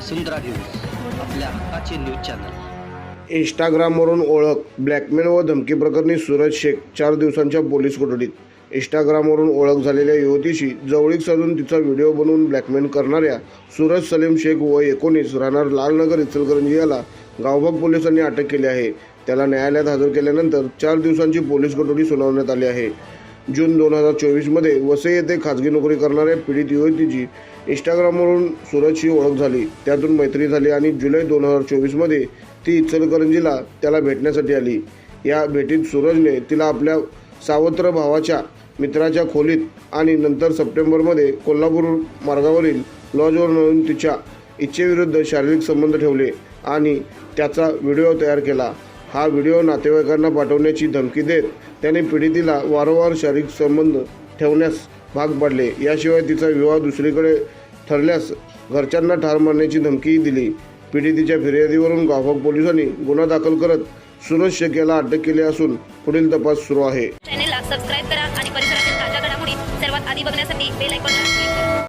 वसुंधरा news आपल्या हक्काचे news channel. इंस्टाग्रामवरून ओळख ब्लॅकमेल व धमकी प्रकरणी सूरज शेख चार दिवसांच्या पोलीस कोठडीत. इंस्टाग्रामवरून ओळख झालेल्या युवतीशी जवळीक साधून तिचा व्हिडिओ बनवून ब्लॅकमेल करणाऱ्या सूरज सलीम शेख व एकोणीस राहणार लालनगर इचलकरंजी याला गावभाग पोलिसांनी अटक केली आहे. त्याला न्यायालयात हजर केल्यानंतर चार दिवसांची पोलीस कोठडी सुनावण्यात आली आहे. जून दोन हजार चोवीसमध्ये वसई येथे खाजगी नोकरी करणाऱ्या पीडित युवतीची इंस्टाग्रामवरून सूरजशी ओळख झाली. त्यातून मैत्री झाली आणि जुलै दोन हजार चोवीसमध्ये ती इचलकरंजीला त्याला भेटण्यासाठी आली. या भेटीत सूरजने तिला आपल्या सावत्र भावाच्या मित्राच्या खोलीत आणि नंतर सप्टेंबरमध्ये कोल्हापूर मार्गावरील लॉजवर नेऊन तिच्या इच्छेविरुद्ध शारीरिक संबंध ठेवले आणि त्याचा व्हिडिओ तयार केला. हा व्हिडिओ नातेवाईकांना पाठवण्याची धमकी देत त्याने पीडितीला वारंवार शारीरिक संबंध ठेवण्यास भाग पाडले. याशिवाय तिचा विवाह दुसरीकडे ठरल्यास घरच्यांना ठार मारण्याची धमकीही दिली. पीडितीच्या फिर्यादीवरून गावभाग पोलिसांनी गुन्हा दाखल करत सुरज शेख याला अटक केली असून पुढील तपास सुरू आहे. चॅनेलला सबस्क्राईब करा आणि परिसरातील ताज्या घडामोडी सर्वात आधी बघण्यासाठी बेल